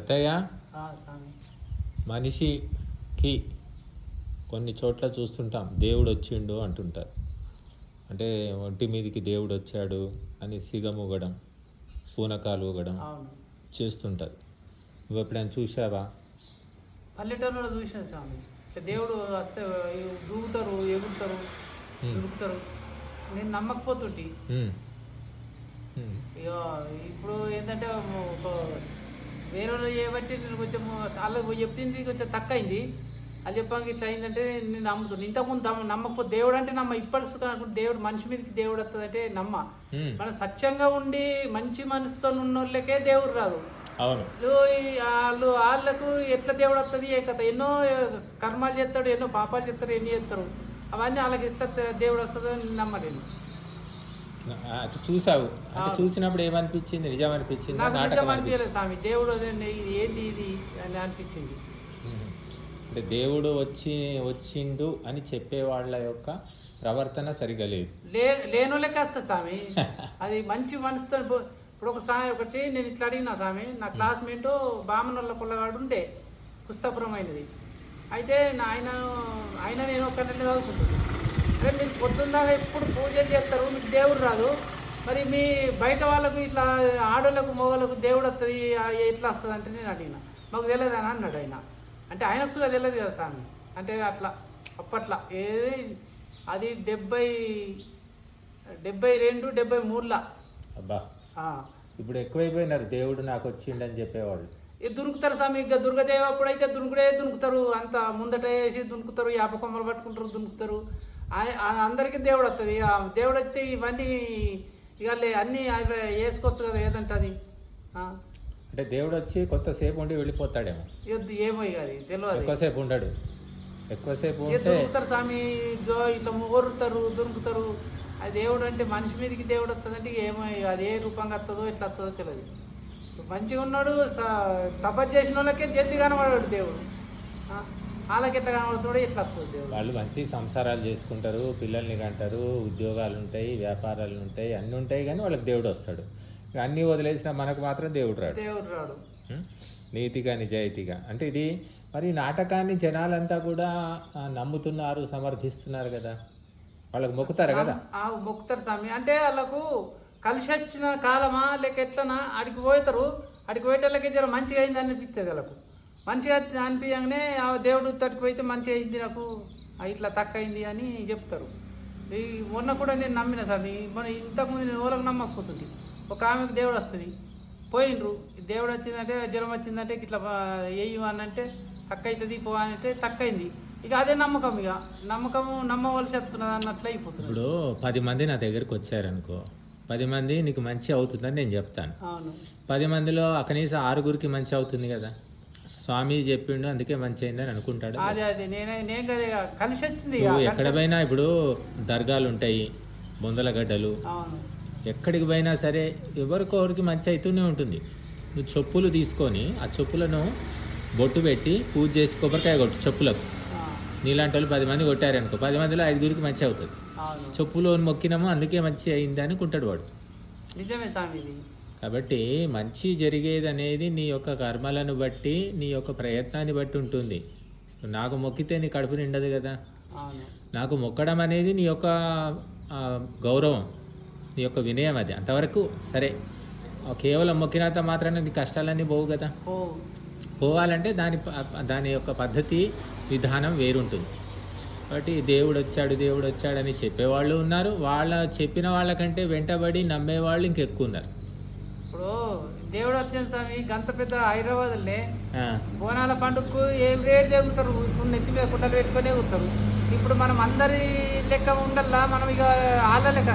స్వామి. మనిషికి కొన్ని చోట్ల చూస్తుంటాం. దేవుడు వచ్చిండు అంటుంటారు. అంటే ఒంటి మీదకి దేవుడు వచ్చాడు అని సిగముగడం పూనకాలు ఊగడం చేస్తుంటారు. నువ్వు ఎప్పుడైనా చూసావా పల్లెటూరులో చూసాను స్వామి. దేవుడు వస్తే దూగుతారు ఎగురుతారు. దొరుకుతారు నేను నమ్మకపోతుంటి. ఇప్పుడు ఏంటంటే ఒక వేరే వాళ్ళు చేయబట్టి నేను కొంచెం వాళ్ళకి చెప్పింది కొంచెం తక్కువ అయింది అది చెప్పాక ఇట్లా అయిందంటే నేను నమ్ముతున్నాను ఇంతకుముందు నమ్మ- నమ్మకపోతే దేవుడు అంటే నమ్మ ఇప్పటికి సుఖం అనుకుంటే దేవుడు మనిషి మీదకి దేవుడు వస్తుందంటే నమ్మ. మన సత్యంగా ఉండి మంచి మనసుతో ఉన్న వాళ్ళకే దేవుడు రాదు. వాళ్ళు వాళ్ళకు ఎట్లా దేవుడు వస్తుంది? ఏ కథ ఎన్నో కర్మాలు చేస్తాడు ఎన్నో పాపాలు చేస్తారు ఎన్ని చేస్తారు? అవన్నీ వాళ్ళకి ఎట్లా దేవుడు వస్తుందో నమ్మలేను. అది చూసావు. అంటే. చూసినప్పుడు ఏమనిపించింది? నిజం అనిపించింది నాటకం అనిపించలేదు స్వామి. దేవుడు ఏంది ఇది? అని అనిపించింది. అంటే దేవుడు వచ్చి వచ్చిండు అని చెప్పే వాళ్ళ యొక్క ప్రవర్తన సరిగా లేదు. లే లేనోళ్ళకే వస్తుంది స్వామి. అది మంచి మనసుతో ఇప్పుడు ఒక స్వామి ఒకటి నేను ఇట్లా అడిగిన స్వామి. నా క్లాస్మేట్ బామనోళ్ళ పుల్లగాడు ఉండే. పుస్తపురం అయినది అయితే నా ఆయన ఆయన నేను ఒక నెల చదువుకుంటున్నాను అరే మీరు పొద్దున్న ఎప్పుడు పూజలు చేస్తారు? మీకు దేవుడు రాదు. మరి మీ బయట వాళ్ళకు ఇట్లా ఆడోళ్ళకు మగవాళ్ళకు దేవుడు వస్తుంది ఎట్లా వస్తుంది అంటే నేను అడిగిన. మాకు తెలియదు అని అన్నాడు ఆయన. అంటే ఆయనకు కూడా తెలియదు కదా స్వామి. అంటే అట్లా అప్పట్లో. ఏది అది డెబ్బై డెబ్బై రెండు డెబ్బై మూడులా. అబ్బా. ఇప్పుడు ఎక్కువైపోయినారు. దేవుడు నాకు వచ్చిండు అని చెప్పేవాళ్ళు దునుకుతారు స్వామి. ఇక దుర్గదేవి అప్పుడైతే దునుకుడే దునుకుతారు. అంత ముందట వేసి దునుకుతారు. యాప కొమ్మలు పట్టుకుంటారు దునుకుతారు. అందరికీ దేవుడు వస్తుంది ఆ దేవుడు వస్తే ఇవన్నీ ఇక అన్నీ అవి వేసుకోవచ్చు కదా ఏదంటే అది. అంటే దేవుడు వచ్చి కొత్తసేపు ఉండి వెళ్ళిపోతాడేమో. ఇక ఏమో ఇక అది తెలియదు ఎక్కువసేపు ఉండడు. ఎక్కువసేపు ఇక దునుకుతారు స్వామి? జో ఇట్లా ఓరుతారు దునుకుతారు అది దేవుడు అంటే మనిషి మీదకి దేవుడు వస్తుంది అంటే ఏమో ఇక అది ఏ రూపంగా వస్తుందో ఎట్లా వస్తుందో తెలియదు మంచిగా ఉన్నాడు తపస్సు చేసిన వాళ్ళకే జల్ది కనబడాడు దేవుడు. వాళ్ళకి ఎట్లా కనబడుతున్నాడో ఎట్లా వస్తుంది వాళ్ళు మంచి సంసారాలు చేసుకుంటారు పిల్లల్ని కంటారు ఉద్యోగాలు ఉంటాయి వ్యాపారాలు ఉంటాయి అన్నీ ఉంటాయి కానీ వాళ్ళకి దేవుడు వస్తాడు. ఇక అన్నీ వదిలేసిన మనకు మాత్రం దేవుడు రాడు. దేవుడు రాడు? నీతిగా నిజాయితీగా. అంటే ఇది మరి నాటకాన్ని జనాలంతా కూడా నమ్ముతున్నారు సమర్థిస్తున్నారు కదా. వాళ్ళకి మొక్కుతారు కదా? ఆ మొక్కుతారు స్వామి. అంటే వాళ్ళకు కలిసి వచ్చిన కాలమా లేక ఎట్లనా అడిగి పోతారు. అడిగి పోయేటోళ్ళకి జర మంచిగా అయింది అనిపిస్తుంది వాళ్ళకు. మంచిగా అనిపించగానే ఆ దేవుడు తట్టుకు పోయితే మంచిగా అయింది నాకు. ఇట్లా తక్కువ అయింది అని చెప్తారు. ఈ మొన్న కూడా నేను నమ్మిన స్వామి మన ఇంతకుముందు నేను ఎవరికి నమ్మకపోతుంది ఒక ఆమెకు దేవుడు వస్తుంది. పోయిండ్రు. దేవుడు వచ్చిందంటే జ్వరం వచ్చిందంటే ఇట్లా వేయమనంటే తక్కువ అవుతుంది పో అని అంటే తక్కువ అయింది. ఇక అదే నమ్మకం ఇక. నమ్మకము నమ్మవలసి వస్తున్నది అన్నట్లు అయిపోతుంది. ఇప్పుడు పది మంది నా దగ్గరికి వచ్చారనుకో పది మంది నీకు మంచి అవుతుందని నేను చెప్తాను. అవును. పది మందిలో కనీసం ఆరుగురికి మంచి అవుతుంది కదా. స్వామి చెప్పిండు అందుకే మంచి అయిందని అనుకుంటాడు. అదే అదే నేనే నేను కదా ఇక కలిసి వచ్చింది ఇక. నువ్వు ఎక్కడ పోయినా ఇప్పుడు దర్గాలు ఉంటాయి బొందల గడ్డలు. అవును. ఎక్కడికి పోయినా సరే ఎవరికొకరికి మంచి అవుతూనే ఉంటుంది. నువ్వు చెప్పులు తీసుకొని ఆ చెప్పులను బొట్టు పెట్టి పూజ చేసి కొబ్బరికాయ కొట్టు చెప్పులకు. ఆ, నీలాంటి వాళ్ళు పది మంది కొట్టారనుకో పది మందిలో ఐదుగురికి మంచి అవుతుంది. అవును. చెప్పులు మొక్కినాము అందుకే మంచి అయింది అనుకుంటాడు వాడు. నిజమే స్వామి ఇది కాబట్టి మంచి జరిగేది అనేది నీ యొక్క కర్మలను బట్టి నీ యొక్క ప్రయత్నాన్ని బట్టి ఉంటుంది. నాకు మొక్కితే నీ కడుపు నిండదు కదా. నాకు మొక్కడం అనేది నీ యొక్క గౌరవం నీ యొక్క వినయం అది. అంతవరకు సరే. కేవలం మొక్కినంత మాత్రాన నీ కష్టాలన్నీ పోవు కదా. పోవాలంటే దాని దాని యొక్క పద్ధతి విధానం వేరుంటుంది. కాబట్టి దేవుడు వచ్చాడు దేవుడు వచ్చాడని చెప్పేవాళ్ళు ఉన్నారు. వాళ్ళ చెప్పిన వాళ్ళకంటే వెంటబడి నమ్మేవాళ్ళు ఇంకెక్కువ ఉన్నారు ఇప్పుడు దేవుడు వచ్చిన స్వామి గంత పెద్ద హైదరాబాద్లే. బోనాల పండుగకు ఏ రేటు తెగుతారు? ఇప్పుడు నెత్తి మీద కుండలు పెట్టుకొని ఎగురుతారు ఇప్పుడు మనం అందరి లెక్క ఉండల్లా మనం ఇక ఆళ్ళ లెక్క.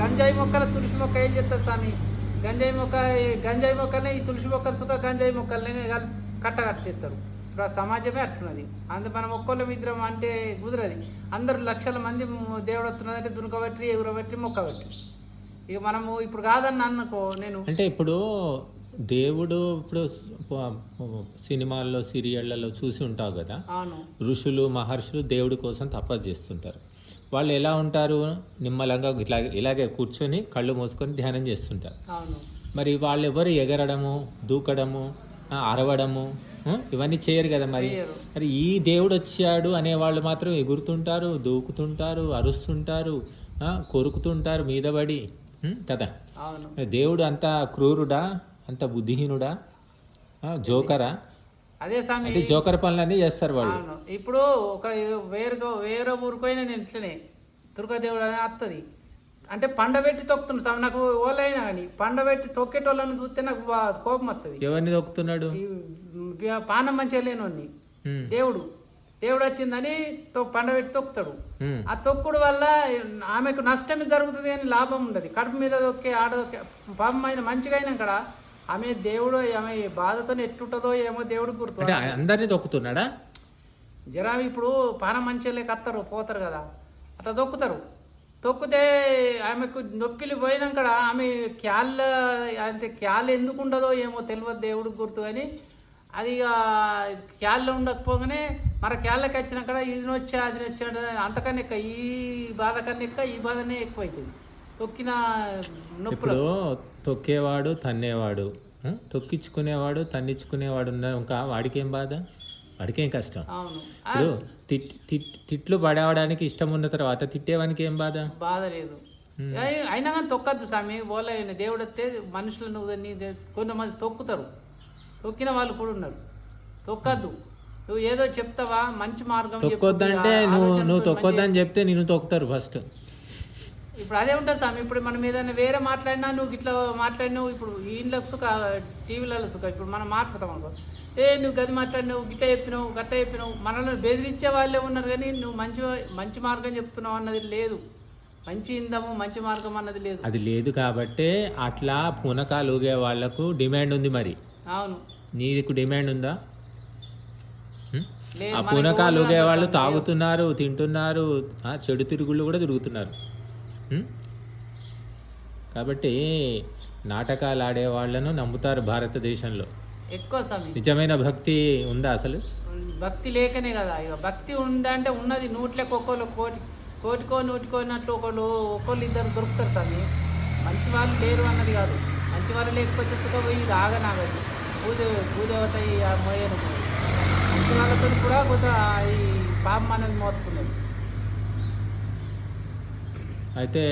గంజాయి మొక్కల తులసి మొక్క ఏం చేస్తారు స్వామి? గంజాయి మొక్క గంజాయి మొక్కల్ని ఈ తులసి మొక్కలు సుఖ గంజాయి మొక్కల్ని కల్- కట్టగట్టేస్తారు ఇప్పుడు ఆ సమాజమే అట్లున్నది. అందు మనం ఒక్కళ్ళ మిద్రం అంటే కుదరది. అందరు లక్షల మంది దేవుడు వస్తున్నది అంటే దునకబట్టి ఎగురబట్టి మొక్కబట్టి ఇక మనము ఇప్పుడు కాదని అనుకో నేను. అంటే ఇప్పుడు దేవుడు ఇప్పుడు సినిమాల్లో సీరియళ్ళలో చూసి ఉంటావు కదా? అవును. ఋషులు మహర్షులు దేవుడి కోసం తపస్సు చేస్తుంటారు. వాళ్ళు ఎలా ఉంటారు? నిమ్మలంగా ఇట్లా ఇలాగే కూర్చొని కళ్ళు మూసుకొని ధ్యానం చేస్తుంటారు. అవును. మరి వాళ్ళు ఎవరు ఎగరడము దూకడము అరవడము ఇవన్నీ చేయరు కదా మరి. మరి ఈ దేవుడు వచ్చాడు అనేవాళ్ళు మాత్రం ఎగురుతుంటారు దూకుతుంటారు అరుస్తుంటారు కొరుకుతుంటారు మీద పడి. కదా? దేవుడు అంత క్రూరుడా? అంత బుద్ధిహీనుడా? జోకరా? అదే స్వామి. అంటే జోకర్ పనులన్నీ చేస్తారు వాళ్ళు. ఇప్పుడు ఒక వేరే వేరే ఊరికైనా నేను ఇట్లనే. దుర్గాదేవుడు అని వస్తుంది అంటే పండబెట్టి తొక్కుతుంది స్వామి. నాకు ఓలైనా కానీ పండబెట్టి తొక్కేటోళ్ళని చూస్తే నాకు కోపం వస్తుంది ఎవరిని బి- పానం మంచిగా లేనోని ఉం, దేవుడు. దేవుడు వచ్చిందని తొ- పండబెట్టి తొక్కుతాడు. ఆ తొక్కుడు వల్ల ఆమెకు నష్టమే జరుగుతుంది కానీ లాభం ఉండదు. కడుపు మీద దొక్కే ఆడ దొక్కే పాపం ఆయన మంచిగా అయినా ఇక్కడ ఆమె దేవుడు ఆమె బాధతో ఎట్లుంటుందో ఏమో దేవుడు గుర్తు అందరినీ దొక్కుతున్నాడా జరా ఇప్పుడు పానం మంచిగా లేక వస్తారు పోతారు కదా. అట్లా తొక్కుతారు. తొక్కితే ఆమెకు నొప్పిలు పోయినాక ఆమె క్యాళ్ళ అంటే క్యాల్ ఎందుకు ఉండదో ఏమో తెలియదు దేవుడికి గుర్తు కానీ అది ఇక క్యాల్లో ఉండకపోగానే మన క్యాళ్ళకి వచ్చినాక ఇది వచ్చా అది వచ్చా అంతకన్నా ఎక్కువ ఈ బాధ కన్నా ఎక్కువ ఈ బాధనే ఎక్కువ అవుతుంది తొక్కిన నొప్పులు. తొక్కేవాడు తన్నేవాడు తొక్కించుకునేవాడు తన్నించుకునేవాడు ఉన్న ఇంకా వాడికేం బాధ? వాడికేం కష్టం? అవును. ఇప్పుడు తిట్లు పడేవడానికి ఇష్టం ఉన్న తర్వాత తిట్టేవానికి ఏం బాధ? బాధ లేదు. అయి- అయినా కానీ తొక్కద్దు స్వామి ఓల దేవుడు వస్తే మనుషులను కొంతమంది తొక్కుతారు. తొక్కిన వాళ్ళు కూడా ఉన్నారు. తొక్కద్దు. నువ్వు ఏదో చెప్తావా? మంచి మార్గం. తొక్కొద్దంటే నువ్వు నువ్వు తొక్కొద్దని చెప్తే నిన్ను తొక్కుతారు ఫస్ట్. ఇప్పుడు అదే ఉంటుంది స్వామి ఇప్పుడు మనం ఏదైనా వేరే మాట్లాడినా నువ్వు ఇట్లా మాట్లాడినావు ఇప్పుడు ఇంట్లోకి సుఖ టీవీలలో సుఖ ఇప్పుడు మనం మాట్లాడతాం అనుకో. ఏ నువ్వు గది మాట్లాడినావు గిట్ట చెప్పినావు గట్ట చెప్పినావు మనల్ని బెదిరించే వాళ్ళే ఉన్నారు కానీ నువ్వు మంచి మంచి మార్గం చెప్తున్నావు అన్నది లేదు. మంచి ఇందము మంచి మార్గం అన్నది లేదు. అది లేదు కాబట్టే అట్లా పునకాలు ఊగే వాళ్ళకు డిమాండ్ ఉంది మరి. అవును. నీకు డిమాండ్ ఉందా? ఆ పునకాలు ఊగే వాళ్ళు. తాగుతున్నారు తింటున్నారు ఆ, చెడు తిరుగుళ్ళు కూడా తిరుగుతున్నారు? కాబట్టి నాటకాలు ఆడే వాళ్ళను నమ్ముతారు భారతదేశంలో. ఎక్కువ నిజమైన భక్తి ఉందా అసలు? భక్తి లేకనే కదా ఇక భక్తి ఉందంటే ఉన్నది నూట్లకి ఒక్కోళ్ళు కోటి కోటికో నూటికో అన్నట్లు ఒకళ్ళు ఒకళ్ళు ఇద్దరు దొరుకుతారు స్వామి. మంచి వాళ్ళు లేరు అన్నది కాదు. మంచి వాళ్ళు లేకపోతే సుఖం ఇది ఆగనాగదు భూదే భూదేవత మోయను మోయను. వాళ్ళతో కూడా కొంత ఈ పాపం అనేది మోస్తున్నది అయితే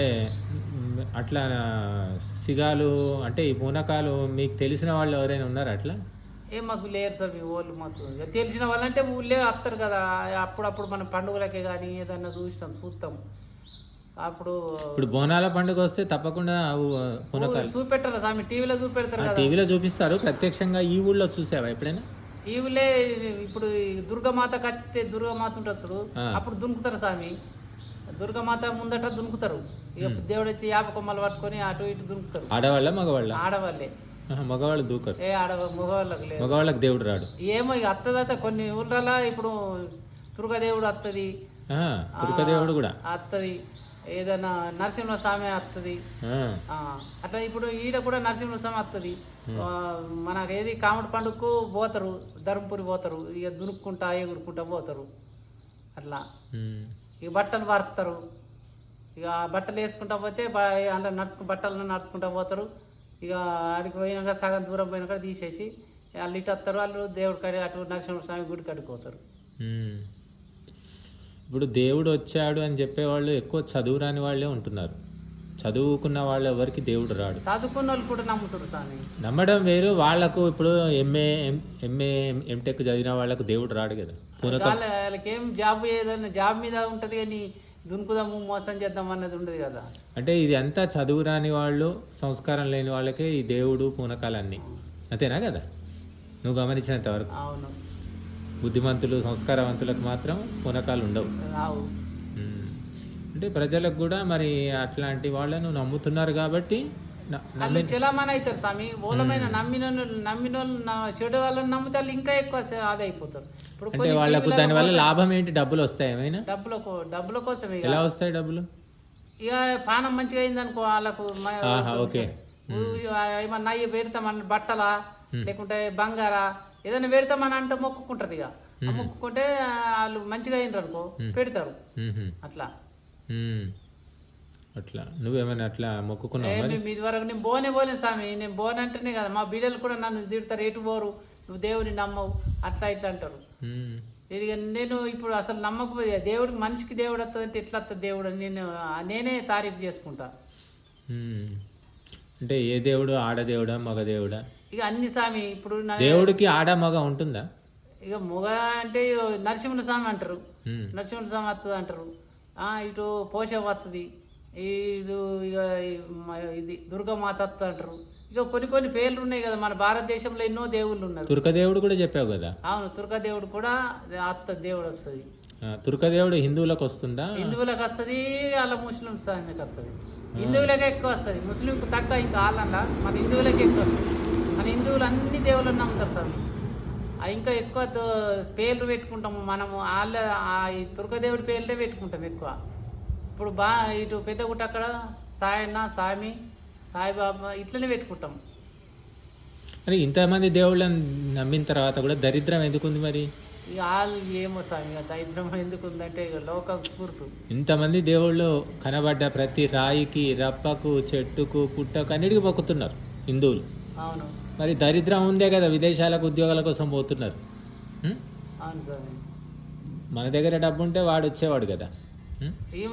అట్లా సిగాలు అంటే ఈ పూనకాలు మీకు తెలిసిన వాళ్ళు ఎవరైనా ఉన్నారా అట్లా? ఏం మాకు లేరు సార్ మీ వాళ్ళు మాకు. తెలిసిన వాళ్ళంటే ఊళ్ళే వస్తారు కదా. అప్పుడప్పుడు మన పండుగలకే కానీ ఏదన్నా చూస్తాం చూస్తాం. అప్పుడు ఇప్పుడు బోనాల పండుగ వస్తే తప్పకుండా పూనకాలు. చూపెట్టారు స్వామి? టీవీలో చూపెడతారు టీవీలో చూపిస్తారు. ప్రత్యక్షంగా ఈ ఊళ్ళో చూసావా ఎప్పుడైనా? ఈ ఊళ్ళే ఇప్పుడు దుర్గమాత కట్టితే దుర్గమాత ఉంటుంది ఆ. అప్పుడు దునుకుతారు స్వామి. దుర్గమాత ముందట దునుకుతారు ఇక దేవుడు వచ్చి యాప కొమ్మలు పట్టుకొని అటు ఇటు దునుకుతారు ఆడవాళ్ళ మగవాళ్ళ? ఆడవాళ్ళే. మగవాళ్ళు దూకరు. ఏ ఆడ మగవాళ్ళకి లేదు. మగవాళ్ళకి దేవుడు రాడు. ఏమో ఇక అత్తదట కొన్ని ఊర్లలో ఇప్పుడు దుర్గాదేవుడు ఆహా, దుర్గదేవుడు కూడా. వస్తుంది ఏదైనా నరసింహ స్వామి వస్తుంది అట్లా ఇప్పుడు ఈడ కూడా నరసింహస్వామి వస్తుంది మనకు ఏది కామటి పండుగకు పోతారు ధర్మపురి పోతారు ఇక దునుక్కుంటా ఎగురుకుంటా పోతారు. అట్లా. ఇక బట్టలు వారుతారు ఇక బట్టలు వేసుకుంటా పోతే అందులో నడుచుకు బట్టలను నడుచుకుంటా పోతారు. ఇక ఆడికి పోయినాక సగం దూరం పోయినాక తీసేసి వాళ్ళు ఇటు వస్తారు వాళ్ళు దేవుడి కాడి అటు నరసింహస్వామి గుడి కాడికి పోతారు. ఉమ్. ఇప్పుడు దేవుడు వచ్చాడు అని చెప్పేవాళ్ళు ఎక్కువ చదువు రాని వాళ్ళే ఉంటున్నారు. చదువుకున్న వాళ్ళు ఎవరికి దేవుడు రాడు. చదువుకున్న వాళ్ళు కూడా నమ్ముతారు స్వామి. నమ్మడం వేరు. వాళ్ళకు ఇప్పుడు ఎంఏ ఎంఏ ఎంటెక్ చదివిన వాళ్ళకు దేవుడు రాడు కదా. వాళ్ళకి జాబ్ ఏదైనా జాబ్ మీద ఉంటుంది కానీ దునుకుదాము మోసం చేద్దాం అన్నది ఉండదు కదా. అంటే ఇది అంతా చదువు రాని వాళ్ళు సంస్కారం లేని వాళ్ళకే ఈ దేవుడు పూనకాలన్నీ. అంతేనా కదా? నువ్వు గమనించినంత వరకు. అవును. బుద్ధిమంతులు సంస్కారవంతులకు మాత్రం పూనకాలు ఉండవు. అంటే ప్రజలకు కూడా మరి అట్లాంటి వాళ్ళను నమ్ముతున్నారు కాబట్టి వాళ్ళు చలామణి అవుతారు స్వామి. మూలమైన నమ్మిన నమ్మిన చెడు వాళ్ళని నమ్మితే వాళ్ళు ఇంకా ఎక్కువ ఆదా అయిపోతారు ఇప్పుడు అంటే వాళ్ళకు దానివల్ల లాభం ఏంటి డబ్బులు వస్తాయి ఏమైనా? డబ్బుల డబ్బుల కోసం ఎలా వస్తాయి డబ్బులు? ఇక పానం మంచిగా అయింది అనుకో వాళ్ళకు ఓకే. ఏమన్నా అయ్యి పెడతామని బట్టలా లేకుంటే బంగారా ఏదైనా పెడతామని అంటే మొక్కుకుంటారు ఇక. మొక్కుకుంటే వాళ్ళు మంచిగా అయినారు అనుకో పెడతారు. అట్లా. అట్లా. నువ్వేమైనా అట్లా మొక్కుకున్నావు ఇది వరకు నేను బోనే పోలేను స్వామి. నేను బోన్ అంటేనే కదా మా బిడ్డలు కూడా నన్ను తిడతారు ఎటు పోరు నువ్వు దేవుని నమ్మవు. అట్లా ఇట్లా అంటారు. నేను ఇప్పుడు అసలు నమ్మకపోతే దేవుడికి మనిషికి దేవుడు వస్తుందంటే ఎట్లా వస్తుంది దేవుడు అని నేను నేనే తారీఫ్ చేసుకుంటా. అంటే ఏ దేవుడు? ఆడదేవుడా మగ దేవుడా? ఇక అన్ని స్వామి ఇప్పుడు నా- దేవుడికి ఆడ మగ ఉంటుందా? ఇక మొగ అంటే ఇక నరసింహుల స్వామి అంటారు. ఉమ్. నరసింహుల స్వామి వస్తుంది అంటారు. ఆ, ఇటు పోష వస్తుంది ఇటు ఇక ఈ మ- ఇది దుర్గమాత వస్తుంది అంటారు. ఇక కొన్ని కొన్ని పేర్లు ఉన్నాయి కదా మన భారతదేశంలో ఎన్నో దేవుళ్ళు ఉన్నారు. తుర్క దేవుడు కూడా చెప్పావు కదా? అవును తుర్క దేవుడు కూడా అత్త దేవుడు వస్తుంది. ఆ, తుర్క దేవుడు హిందువులకు వస్తుందా? హిందువులకు వస్తుంది వాళ్ళ ముస్లిం స్వామికి వస్తుంది. హిందువులకే ఎక్కువ వస్తుంది. ముస్లింకు తక్కువ ఇంకా వాళ్ళ మన హిందువులకే ఎక్కువ వస్తుంది. మన హిందువులు అన్ని దేవుళ్ళని నమ్ముతారు ఆ ఇంకా ఎక్కువ పేర్లు పెట్టుకుంటాము మనము. వాళ్ళ దుర్గదేవుడి పేర్లే పెట్టుకుంటాం ఎక్కువ. ఇప్పుడు బా ఇటు పెద్దగుట్ట అక్కడ సాయన్న స్వామి సాయిబాబా ఇట్లనే పెట్టుకుంటాం. మరి ఇంతమంది దేవుళ్ళని నమ్మిన తర్వాత కూడా దరిద్రం ఎందుకుంది మరి? వాళ్ళు ఏమో స్వామి ఇక దరిద్రం ఎందుకు ఉందంటే ఇక లోకం గుర్తు. ఇంతమంది దేవుళ్ళు కనబడ్డ ప్రతి రాయికి రప్పకు చెట్టుకు పుట్టకు అన్నిటికీ మొక్కుతున్నారు హిందువులు. అవును. మరి దరిద్రం ఉందే కదా విదేశాలకు ఉద్యోగాల కోసం పోతున్నారు? అవును మన దగ్గర డబ్బు ఉంటే వాడు వచ్చేవాడు కదా.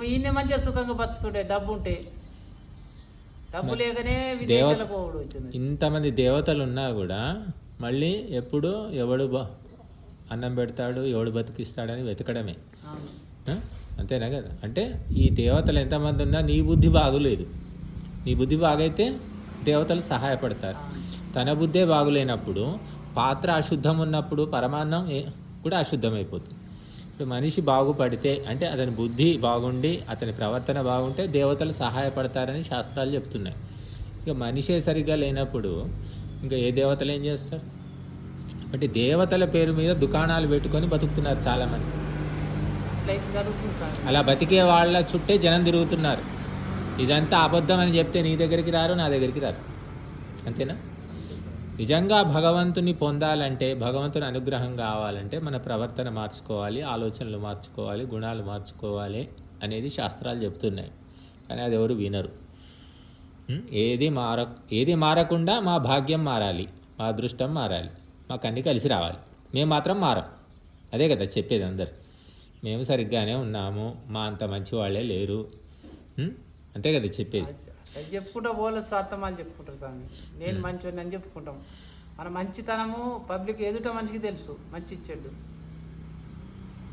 ఈయన మంచిగా సుఖంగా బతుకుతుండే డబ్బు ఉంటే డబ్బు లేకనే విదేశాలకు పోవడం వచ్చింది ఇంతమంది దేవతలు ఉన్నా కూడా మళ్ళీ ఎప్పుడు ఎవడు అన్నం పెడతాడు ఎవడు బతికిస్తాడని వెతకడమే? అంతేనా కదా? అంటే ఈ దేవతలు ఎంతమంది ఉన్నా నీ బుద్ధి బాగులేదు. నీ బుద్ధి బాగైతే దేవతలు సహాయపడతారు. తన బుద్ధే బాగులేనప్పుడు పాత్ర అశుద్ధం ఉన్నప్పుడు పరమాన్నం కూడా అశుద్ధమైపోతుంది. ఇప్పుడు మనిషి బాగుపడితే అంటే అతని బుద్ధి బాగుండి అతని ప్రవర్తన బాగుంటే దేవతలు సహాయపడతారని శాస్త్రాలు చెప్తున్నాయి. ఇక మనిషే సరిగ్గా లేనప్పుడు ఇంకా ఏ దేవతలు ఏం చేస్తారు? అంటే దేవతల పేరు మీద దుకాణాలు పెట్టుకొని బతుకుతున్నారు చాలామంది. అలా బతికే వాళ్ళ చుట్టే జనం తిరుగుతున్నారు. ఇదంతా అబద్ధం అని చెప్తే నీ దగ్గరికి రారు నా దగ్గరికి రారు. అంతేనా? నిజంగా భగవంతుని పొందాలంటే భగవంతుని అనుగ్రహం కావాలంటే మన ప్రవర్తన మార్చుకోవాలి ఆలోచనలు మార్చుకోవాలి గుణాలు మార్చుకోవాలి అనేది శాస్త్రాలు చెప్తున్నాయి కానీ అది ఎవరు వినరు. ఏది మార ఏది మారకుండా మా భాగ్యం మారాలి మా అదృష్టం మారాలి మాకు అన్నీ కలిసి రావాలి. మేము మాత్రం మారం. అదే కదా చెప్పేది అందరు. మేము సరిగ్గానే ఉన్నాము మా అంత మంచి వాళ్ళే లేరు. అంతే కదా చెప్పేది. అది చెప్పుకుంటా పోలే స్వార్థమాలు చెప్పుకుంటారు స్వామి. నేను మంచి అని చెప్పుకుంటాం. మన మంచితనము పబ్లిక్ ఎదుట మనిషికి తెలుసు మంచి ఇచ్చాడు